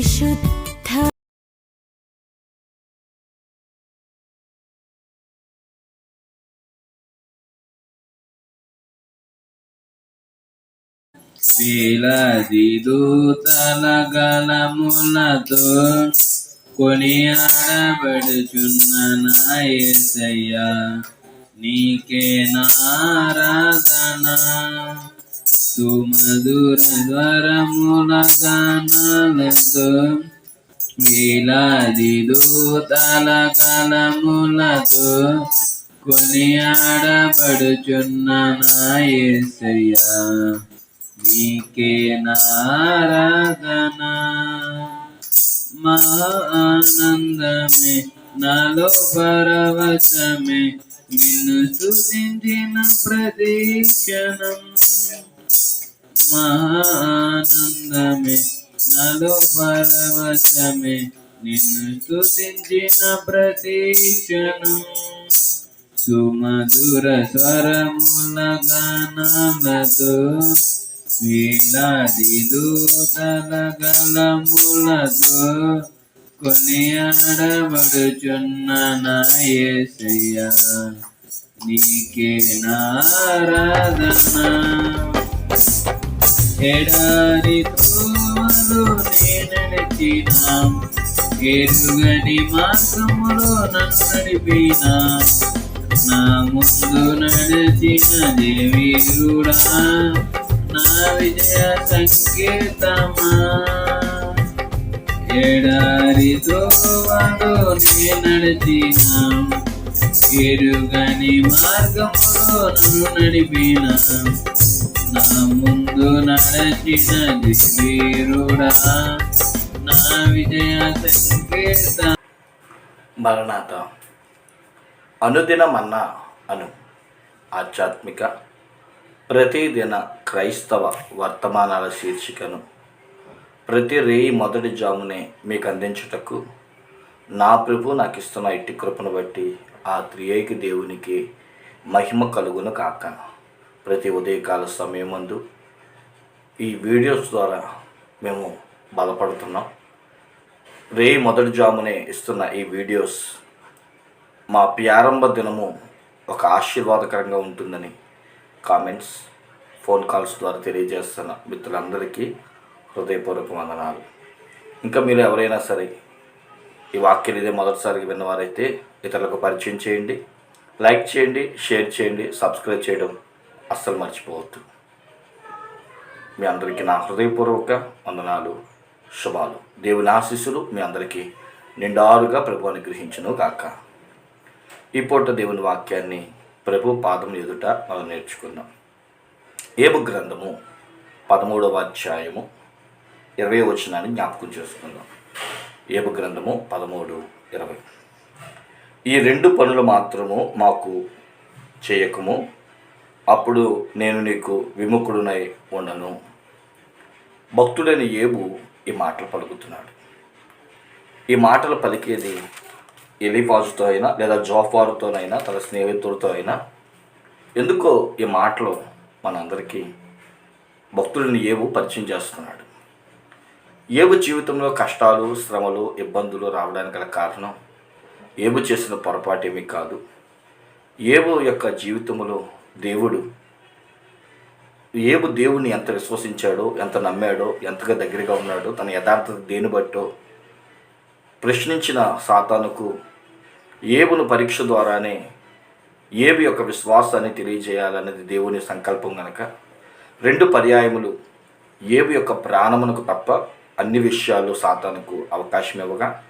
विशुद्ध వేలాది దూతల గలములతో కొనియాడబడుచున్న నా యేసయ్యా నీకే నారాధన సుమధుర స్వరముల గానాలతో వేలాది దూతల కలములతో కొనియాడబడుచున్న నా యేసయ్యా నీకే నారాధన. మా ఆనందమే నాలో పరవశమే నిన్ను స్తుతించిన ప్రదీక్షణం మహానందమే మా పరవశమే నిన్ను స్థుతించిన ప్రతి క్షణం. సుమధుర స్వరముల గానాలతో వీలాది దూతల గలములతో కొనియాడబడుచున్న నా యేసయ్యా నీకే నారాధనా ఎడారి త్రోవలో నేనడిచిన ఎరుగని మార్గములో నన్ను నడిపినా. నా ముందు నడిచిన దేవీరుడా నా విజయ సంకేతమా? ఎడారి త్రోవలో నే ఎరుగని మార్గములో నన్ను నడిపినా. నా ముందు నడచినది దేవీరుడా నా విజయ సంకేత మరణాత అనుదిన అను. ఆధ్యాత్మిక ప్రతిదిన క్రైస్తవ వర్తమానాల శీర్షికను. ప్రతి రేయి మొదటి జామునే మీకు అందించుటకు నా ప్రభు నాకు ఇస్తున్న ఇట్టి కృపను బట్టి ఆ త్రియేకి దేవునికి మహిమ కలుగును కాక ప్రతి ఉదయకాల సమయమందు ఈ వీడియోస్ ద్వారా మేము బలపడుతున్నాం. రే మొదటి జామునే ఇస్తున్న ఈ వీడియోస్ మా ప్రారంభ దినము ఒక ఆశీర్వాదకరంగా ఉంటుందని కామెంట్స్ ఫోన్ కాల్స్ ద్వారా తెలియజేస్తున్న మిత్రులందరికీ హృదయపూర్వక వందనాలు. ఇంకా మీరు ఎవరైనా సరే ఈ వాక్యం ఇదే మొదటిసారిగా విన్నవారైతే ఇతరులకు పరిచయం చేయండి. లైక్ చేయండి షేర్ చేయండి సబ్స్క్రైబ్ చేయడం అస్సలు మర్చిపోవద్దు. మీ అందరికీ నా హృదయపూర్వక వందనాలు శుభాలు. దేవుని ఆశీస్సులు మీ అందరికీ నిండారుగా ప్రభు అనుగ్రహించును గాక. ఈ పూట దేవుని వాక్యాన్ని ప్రభు పాదం ఎదుట మనం నేర్చుకుందాం. ఏబు గ్రంథము పదమూడవ అధ్యాయము ఇరవై వచనాన్ని జ్ఞాపకం చేసుకుందాం. ఏబు గ్రంథము పదమూడు ఇరవై. ఈ రెండు పనులు మాత్రము మాకు చేయకము అప్పుడు నేను నీకు విముఖుడునై ఉండను. భక్తుడైన ఏబు ఈ మాటలు పలుకుతున్నాడు. ఈ మాటలు పలికేది ఎలిఫాజుతో అయినా లేదా జోఫారుతోనైనా తన స్నేహితులతో అయినా? ఎందుకో ఈ మాటలు మనందరికీ భక్తుడిని ఏవు పరిచయం చేస్తున్నాడు. ఏబు జీవితంలో కష్టాలు శ్రమలు ఇబ్బందులు రావడానికి గల కారణం ఏబు చేసిన పొరపాటు ఏమీ కాదు. ఏబు యొక్క జీవితంలో దేవుడు. ఏబు దేవుని ఎంత విశ్వసించాడో ఎంత నమ్మాడో ఎంతగా దగ్గరగా ఉన్నాడో తన యథార్థత దేని బట్టో ప్రశ్నించిన సాతానుకు ఏబును పరీక్ష ద్వారానే ఏబు యొక్క విశ్వాసాన్ని తెలియజేయాలనేది దేవుని సంకల్పం గనక. రెండు పర్యాయములు ఏబు యొక్క ప్రాణమునకు తప్ప అన్ని విషయాల్లో సాతానుకు అవకాశం ఇవ్వగా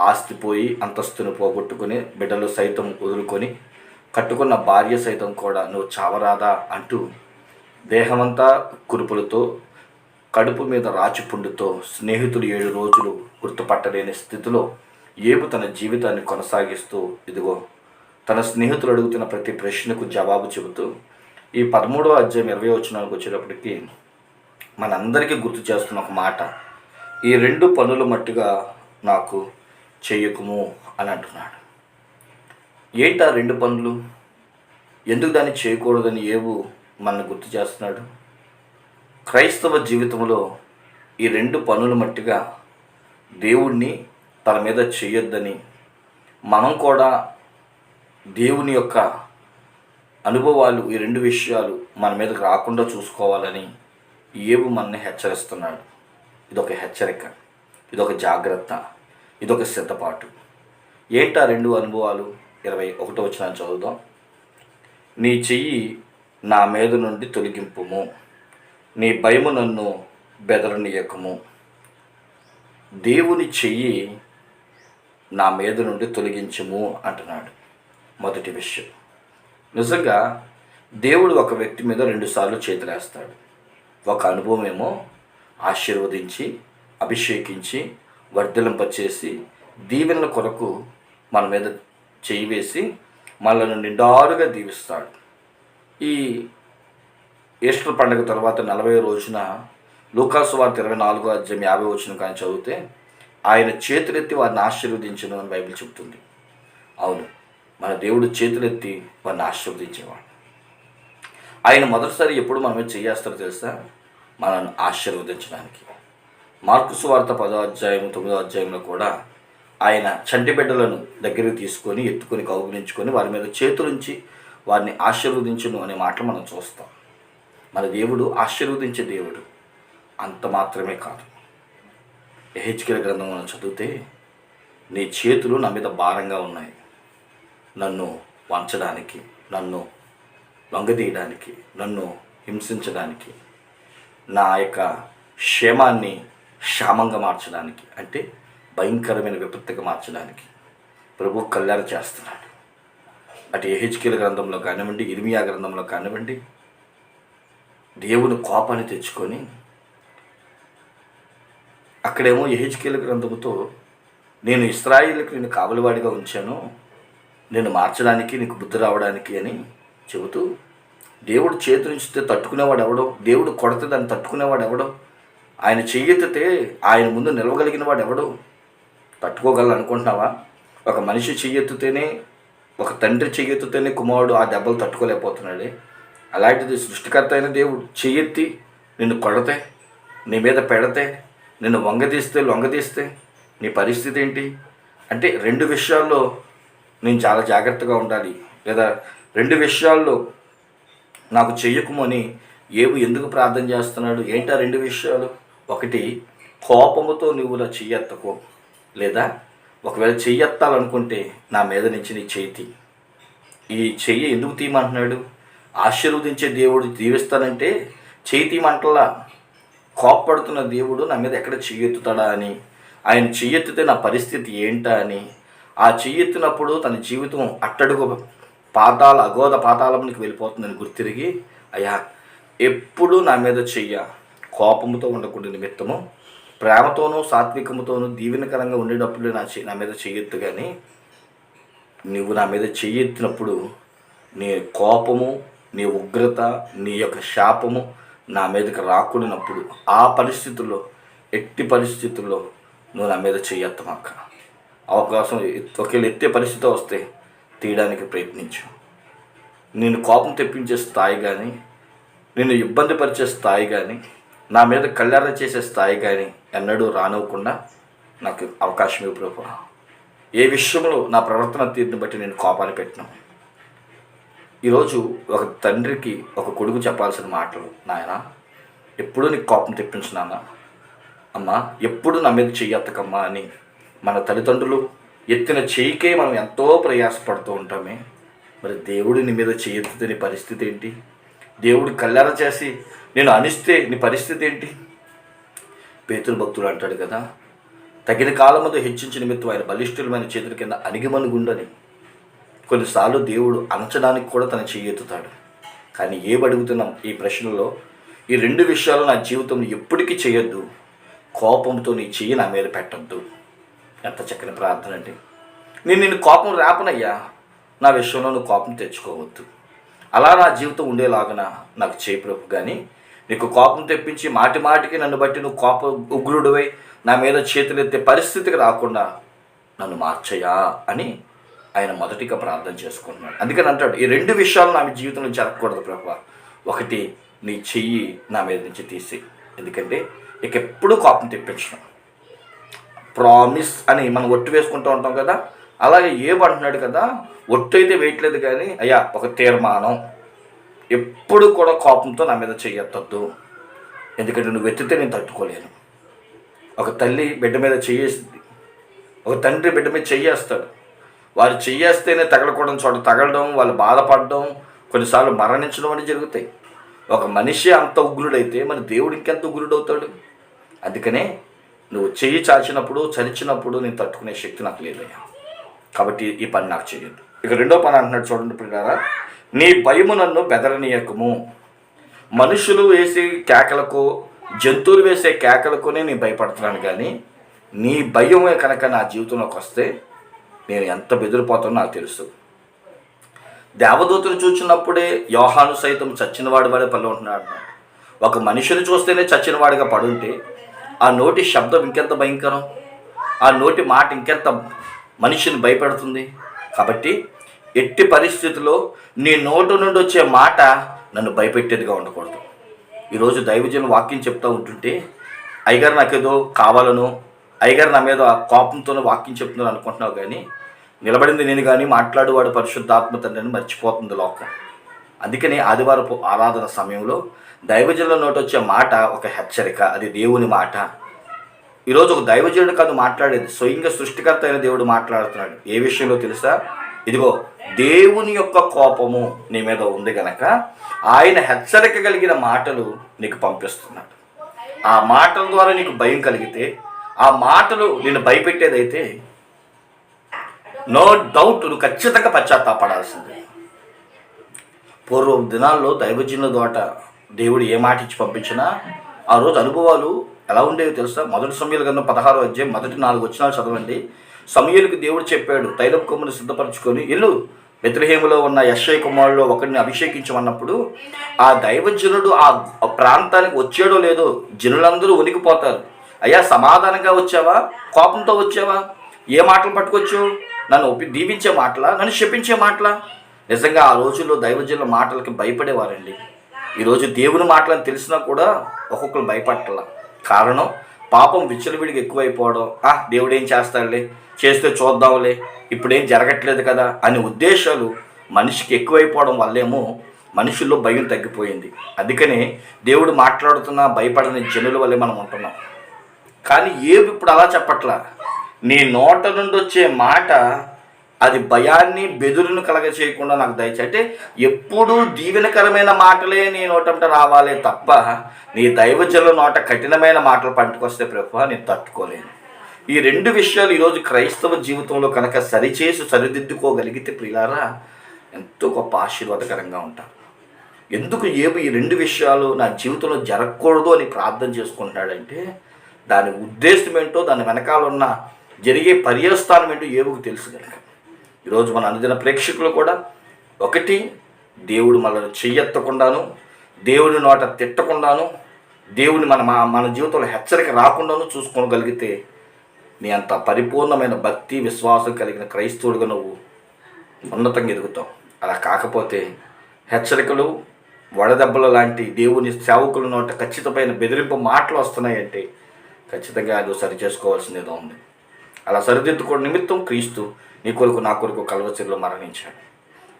ఆస్తి పోయి అంతస్తును పోగొట్టుకుని బిడ్డలు సైతం వదులుకొని కట్టుకున్న భార్య సైతం కూడా నువ్వు చావరాదా అంటూ దేహమంతా కురుపులతో కడుపు మీద రాచిపుండుతో స్నేహితుడు ఏడు రోజులు గుర్తుపట్టలేని స్థితిలో ఏబు తన జీవితాన్ని కొనసాగిస్తూ ఇదిగో తన స్నేహితులు అడుగుతున్న ప్రతి ప్రశ్నకు జవాబు చెబుతూ ఈ పదమూడవ అధ్యాయం ఇరవై వచనానికి వచ్చేటప్పటికి మనందరికీ గుర్తు చేస్తున్న ఒక మాట. ఈ రెండు పనులు మట్టుగా నాకు చేయకుము అని అంటున్నాడు. ఏటా రెండు పనులు? ఎందుకు దాన్ని చేయకూడదని ఏవు మనల్ని గుర్తు చేస్తున్నాడు? క్రైస్తవ జీవితంలో ఈ రెండు పనులు మట్టిగా దేవుణ్ణి తన మీద చేయొద్దని మనం కూడా దేవుని యొక్క అనుభవాలు ఈ రెండు విషయాలు మన మీదకి రాకుండా చూసుకోవాలని ఏవు మనని హెచ్చరిస్తున్నాడు. ఇదొక హెచ్చరిక ఇదొక జాగ్రత్త ఇదొక సిద్ధపాటు. ఏంటా రెండు అనుభవాలు? ఇరవై ఒకటో వచ్చిన చదువుదాం. నీ చెయ్యి నా మీద నుండి తొలగింపుము. నీ భయము నన్ను బెదరనీయకము. దేవుని చెయ్యి నా మీద నుండి తొలగించుము అంటున్నాడు మొదటి విషయం. నిజంగా దేవుడు ఒక వ్యక్తి మీద రెండుసార్లు చేతులేస్తాడు. ఒక అనుభవం ఏమో ఆశీర్వదించి అభిషేకించి వర్ధలింపచేసి దీవెనల కొరకు మన మీద చేయి వేసి మనల్ని నిండారుగా దీవిస్తాడు. ఈ ఈస్టర్ పండుగ తర్వాత నలభై రోజున లూకాసు వార్త ఇరవై నాలుగో అధ్యాయం యాభై వచ్చిన కానీ చదివితే ఆయన చేతులెత్తి వారిని ఆశీర్వదించను అని బైబిల్ చెబుతుంది. అవును మన దేవుడు చేతులెత్తి వారిని ఆశీర్వదించేవాడు. ఆయన మొదటిసారి ఎప్పుడు మనమే చేయాస్తారో తెలుసా? మనల్ని ఆశీర్వదించడానికి. మార్కుసు వార్త పదో అధ్యాయం తొమ్మిదో అధ్యాయంలో కూడా ఆయన చంటి బిడ్డలను దగ్గరికి తీసుకొని ఎత్తుకొని కౌగులించుకొని వారి మీద చేతులుంచి వారిని ఆశీర్వదించును అనే మాటలు మనం చూస్తాం. మన దేవుడు ఆశీర్వదించే దేవుడు అంత మాత్రమే కాదు. ఎహెచ్కెల్ గ్రంథం మనం చదివితే నీ చేతులు నా మీద భారంగా ఉన్నాయి. నన్ను వంచడానికి నన్ను లొంగదీయడానికి నన్ను హింసించడానికి నా యొక్క క్షేమాన్ని క్షామంగా మార్చడానికి అంటే భయంకరమైన విపత్తుగా మార్చడానికి ప్రభు కళ్యాణ చేస్తున్నాడు. అటు ఏహెచ్కేల గ్రంథంలో కానివ్వండి ఇర్మియా గ్రంథంలో కానివ్వండి దేవుని కోపాన్ని తెచ్చుకొని అక్కడేమో ఎహెచ్కేల గ్రంథముతో నేను ఇస్రాయిల్కి నేను కావలివాడిగా ఉంచాను నేను మార్చడానికి నీకు బుద్ధి రావడానికి అని చెబుతూ దేవుడు చేతులుంచితే తట్టుకునేవాడు ఎవడో దేవుడు కొడితే దాన్ని తట్టుకునేవాడు ఎవడో ఆయన చెయ్యెత్తితే ఆయన ముందు నిలవగలిగిన వాడు ఎవడో తట్టుకోగలను అనుకుంటున్నావా ఒక మనిషి చెయ్యెత్తితేనే ఒక తండ్రి చెయ్యెత్తితేనే కుమారుడు ఆ దెబ్బలు తట్టుకోలేకపోతున్నాడే. అలాంటిది సృష్టికర్త అయిన దేవుడు చెయ్యెత్తి నిన్ను కొడితే నీ మీద పెడితే నిన్ను వంగదీస్తే లొంగదీస్తే నీ పరిస్థితి ఏంటి? అంటే రెండు విషయాల్లో నేను చాలా జాగ్రత్తగా ఉండాలి. లేదా రెండు విషయాల్లో నాకు చెయ్యకుమని ఏవి ఎందుకు ప్రార్థన చేస్తున్నాడు? ఏంటా రెండు విషయాలు? ఒకటి కోపముతో నువ్వు ఇలా చెయ్యెత్తకో. లేదా ఒకవేళ చెయ్యెత్తాలనుకుంటే నా మీద నుంచి నీ చేతి ఈ చెయ్యి ఎందుకు తీయమంటున్నాడు? ఆశీర్వదించే దేవుడు దీవిస్తానంటే చేయి తీయమంటలా కోప్పడుతున్న దేవుడు నా మీద ఎక్కడ చెయ్యెత్తుతాడా అని ఆయన చెయ్యెత్తితే నా పరిస్థితి ఏంటా అని ఆ చెయ్యెత్తినప్పుడు తన జీవితం అట్టడుగు పాతాల అగోధ పాతాళంకి వెళ్ళిపోతుందని గుర్తిరిగి అయ్యా ఎప్పుడు నా మీద చెయ్య కోపంతో ఉండకుండా నిమిత్తము ప్రేమతోనూ సాత్వికముతోనూ దీవెనకరంగా ఉండేటప్పుడు నా నా మీద చెయ్యొత్తు కానీ నువ్వు నా మీద చెయ్యెత్తినప్పుడు నీ కోపము నీ ఉగ్రత నీ యొక్క శాపము నా మీదకి రాకూడినప్పుడు ఆ పరిస్థితుల్లో ఎట్టి పరిస్థితుల్లో నువ్వు నా మీద చెయ్యత్తమాక అవకాశం ఒకవేళ ఎత్తే పరిస్థితి వస్తే తీయడానికి ప్రయత్నించు. నేను కోపం తెప్పించే స్థాయి కానీ నేను ఇబ్బంది పరిచే స్థాయి కానీ నా మీద కళ్యాణ చేసే స్థాయి కానీ ఎన్నడూ రానివ్వకుండా నాకు అవకాశం ఇవ్వు ప్రభు. ఏ విషయంలో నా ప్రవర్తన తీరుని బట్టి నేను కోపాన్ని పెట్టిన. ఈరోజు ఒక తండ్రికి ఒక కొడుకు చెప్పాల్సిన మాటలు నాయన ఎప్పుడూ నీకు కోపం తెప్పించు అమ్మా ఎప్పుడు నా మీద చెయ్యత్తకమ్మా అని మన తల్లిదండ్రులు ఎత్తిన చేయికే మనం ఎంతో ప్రయాసపడుతూ ఉంటామే. మరి దేవుడు నీ మీద చేయెత్తితే పరిస్థితి ఏంటి? దేవుడు కళ్యాణ చేసి నేను అనిస్తే నీ పరిస్థితి ఏంటి? పేతుల భక్తుడు అంటాడు కదా తగిన కాలం హెచ్చించిన నిమిత్తం ఆయన బలిష్ఠులమైన చేతుల కింద అణిగిమనుగుండని కొన్నిసార్లు దేవుడు అనచడానికి కూడా తన చెయ్యెత్తుతాడు కానీ ఏం అడుగుతున్నాం ఈ ప్రశ్నలో? ఈ రెండు విషయాలు నా జీవితంలో ఎప్పటికీ చేయొద్దు. కోపంతో నీ చెయ్యి నా మీద పెట్టద్దు. ఎంత చక్కని ప్రార్థన అండి. నేను నిన్ను కోపం రాపనయ్యా. నా విషయంలో నువ్వు కోపం తెచ్చుకోవద్దు. అలా నా జీవితం ఉండేలాగన నాకు చేయి ప్రభు కానీ నీకు కోపం తెప్పించి మాటి మాటికి నన్ను బట్టి నువ్వు కోప ఉగ్రుడివై నా మీద చేతులెత్తే పరిస్థితికి రాకుండా నన్ను మార్చయా అని ఆయన మొదటిగా ప్రార్థన చేసుకుంటున్నాడు. అందుకని అంటాడు ఈ రెండు విషయాలు నా జీవితంలో జరగకూడదు ప్రభు. ఒకటి నీ చెయ్యి నా మీద నుంచి తీసి. ఎందుకంటే ఇక ఎప్పుడూ కోపం తెప్పించడం ప్రామిస్ అని మనం ఒట్టు వేసుకుంటూ ఉంటాం కదా. అలాగే ఏమంటున్నాడు కదా ఒట్టు అయితే వేయట్లేదు కానీ అయ్యా ఒక తీర్మానం. ఎప్పుడు కూడా కోపంతో నా మీద చెయ్యొద్దు. ఎందుకంటే నువ్వు ఎత్తితే నేను తట్టుకోలేను. ఒక తల్లి బిడ్డ మీద చెయ్యేసింది. ఒక తండ్రి బిడ్డ మీద చెయ్యేస్తాడు. వారు చెయ్యేస్తేనే తగలకూడడం చోట తగలడం వాళ్ళు బాధపడడం కొన్నిసార్లు మరణించడం అని జరుగుతాయి. ఒక మనిషి అంత ఉగ్రుడైతే మన దేవుడు ఇంకెంత ఉగ్రుడవుతాడు? అందుకనే నువ్వు చెయ్యి చాచినప్పుడు చరిచినప్పుడు నేను తట్టుకునే శక్తి నాకు లేదయ్యా. కాబట్టి ఈ పని నాకు చేయొద్దు ఇక రెండో పని అంటున్నాడు చూడండి పిల్లారా నీ భయము నన్ను బెదరనీయకము. మనుషులు వేసే కేకలకు జంతువులు వేసే కేకలకునే నేను భయపడుతున్నాను కానీ నీ భయమే కనుక నా జీవితంలోకి వస్తే నేను ఎంత బెదిరిపోతానో నాకు తెలుసు. దేవదూతను చూచినప్పుడే యోహాను సైతం చచ్చినవాడి వాడే పనులు ఉంటున్నాడు. ఒక మనిషిని చూస్తేనే చచ్చినవాడిగా పడుంటే ఆ నోటి శబ్దం ఇంకెంత భయంకరం? ఆ నోటి మాట ఇంకెంత మనిషిని భయపెడుతుంది? కాబట్టి ఎట్టి పరిస్థితుల్లో నీ నోటు నుండి వచ్చే మాట నన్ను భయపెట్టేదిగా ఉండకూడదు. ఈరోజు దైవజన్ వాక్యం చెప్తూ ఉంటుంటే అయ్యగారు నాకేదో కావాలను అయ్యగారు నా మీద కోపంతోనే వాక్యం చెప్తున్నారు అనుకుంటున్నావు కానీ నిలబడింది నేను కానీ మాట్లాడేవాడు పరిశుద్ధాత్మ తండ్రిని మర్చిపోతుంది లోకం. అందుకని ఆదివారపు ఆరాధన సమయంలో దైవజనుల నోటి వచ్చే మాట ఒక హెచ్చరిక అది దేవుని మాట. ఈరోజు ఒక దైవజనుడు కాదు మాట్లాడేది స్వయంగా సృష్టికర్త అయిన దేవుడు మాట్లాడుతున్నాడు. ఏ విషయంలో తెలుసా? ఇదిగో దేవుని యొక్క కోపము నీ మీద ఉంది గనక ఆయన హెచ్చరిక కలిగిన మాటలు నీకు పంపిస్తున్నాడు. ఆ మాటల ద్వారా నీకు భయం కలిగితే ఆ మాటలు నేను భయపెట్టేదైతే నో డౌట్ నువ్వు ఖచ్చితంగా పశ్చాత్తాపడాల్సిందే. పూర్వం దినాల్లో దైవజనుల దోట దేవుడు ఏ మాట ఇచ్చి పంపించినా ఆ రోజు అనుభవాలు ఎలా ఉండేవి తెలుసా? మొదటి సమయాలు కన్నా పదహారు అధ్యాయం మొదటి నాలుగు వచ్చినాలు చదవండి. సమయలకు దేవుడు చెప్పాడు తైలం కొమ్మును సిద్ధపరచుకొని ఇల్లు బెత్లహేములో ఉన్న యశ్వయ్య కుమారులో ఒకరిని అభిషేకించమన్నప్పుడు ఆ దైవజనుడు ఆ ప్రాంతానికి వచ్చాడో లేదో జనులందరూ ఉనికిపోతారు అయ్యా సమాధానంగా వచ్చావా? కోపంతో వచ్చావా? ఏ మాటలు పట్టుకొచ్చు? నన్ను ఒప్పి దీవించే మాటలా? నన్ను శపించే మాటలా? నిజంగా ఆ రోజుల్లో దైవజనుల మాటలకి భయపడేవారండి. ఈరోజు దేవుని మాటలను తెలిసినా కూడా ఒక్కొక్కరు భయపడాల కారణం పాపం విచ్చలవిడికి ఎక్కువైపోవడం. ఆ దేవుడు ఏం చేస్తాడులే? చేస్తే చూద్దాంలే. ఇప్పుడేం జరగట్లేదు కదా అనే ఉద్దేశాలు మనిషికి ఎక్కువైపోవడం వల్లేమో మనుషుల్లో భయం తగ్గిపోయింది. అందుకనే దేవుడు మాట్లాడుతున్న భయపడని జనుల వల్లే మనం ఉంటున్నాం. కానీ ఏవి ఇప్పుడు అలా చెప్పట్లా. నీ నోట నుండి వచ్చే మాట అది భయాన్ని బెదురును కలగ చేయకుండా నాకు దయచేసి అంటే ఎప్పుడూ దీవెనకరమైన మాటలే నీ నోటంట రావాలే తప్ప నీ దైవజనుల నోట కఠినమైన మాటలు పంటకొస్తే ప్రభు నేను తట్టుకోలేను. ఈ రెండు విషయాలు ఈరోజు క్రైస్తవ జీవితంలో కనుక సరిచేసి సరిదిద్దుకోగలిగితే ప్రియులారా ఎంతో గొప్ప ఆశీర్వాదకరంగా ఉంటారు ఎందుకు ఏమి ఈ రెండు విషయాలు నా జీవితంలో జరగకూడదు అని ప్రార్థన చేసుకుంటాడంటే దాని ఉద్దేశం ఏంటో దాని వెనకాల ఉన్న జరిగే పర్యవస్థానం ఏంటో ఏవుకు తెలుసు కనుక ఈరోజు మన అనుదిన ప్రేక్షకులు కూడా ఒకటి దేవుడు మనల్ని చెయ్యెత్తకుండాను దేవుని నోట తిట్టకుండాను దేవుని మన మా- మన జీవితంలో హెచ్చరిక రాకుండాను చూసుకోగలిగితే నీ అంత పరిపూర్ణమైన భక్తి విశ్వాసం కలిగిన క్రైస్తవుడిగా నువ్వు ఉన్నతంగా ఎదుగుతావు. అలా కాకపోతే హెచ్చరికలు వడదెబ్బలు లాంటి దేవుని సేవకుల నోట ఖచ్చితమైన బెదిరింపు మాటలు వస్తున్నాయంటే ఖచ్చితంగా అది సరి చేసుకోవాల్సింది ఉంది. అలా సరిదిద్దుకోవడం నిమిత్తం క్రీస్తు నీ కొరకు నా కొరకు కల్వసిరిలో మరణించాడు.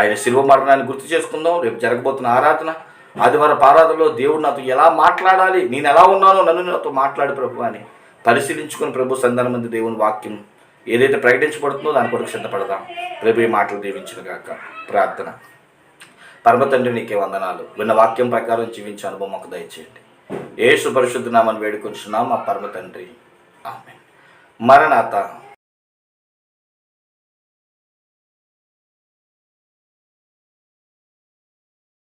ఆయన శిల్వ మరణాన్ని గుర్తు చేసుకుందాం. రేపు జరగబోతున్న ఆరాధన ఆదివారం ఆరాధనలో దేవుడు నాతో ఎలా మాట్లాడాలి? నేను ఎలా ఉన్నానో నన్ను నాతో మాట్లాడు ప్రభు అని పరిశీలించుకుని ప్రభు సంధానం మంది దేవుని వాక్యం ఏదైతే ప్రకటించబడుతుందో దాని కొరకు సిద్ధపడదాం. ప్రభు ఈ మాటలు దీవించిన గాక. ప్రార్థన. పరమతండ్రి నీకే వందనాలు. విన్న వాక్యం ప్రకారం జీవించే అనుభవం మాకు దయచేయండి. ఏ సుపరిశుద్ధ నామని వేడుకొంచున్నాం. మా పరమ తండ్రి. ఆమె మరణాత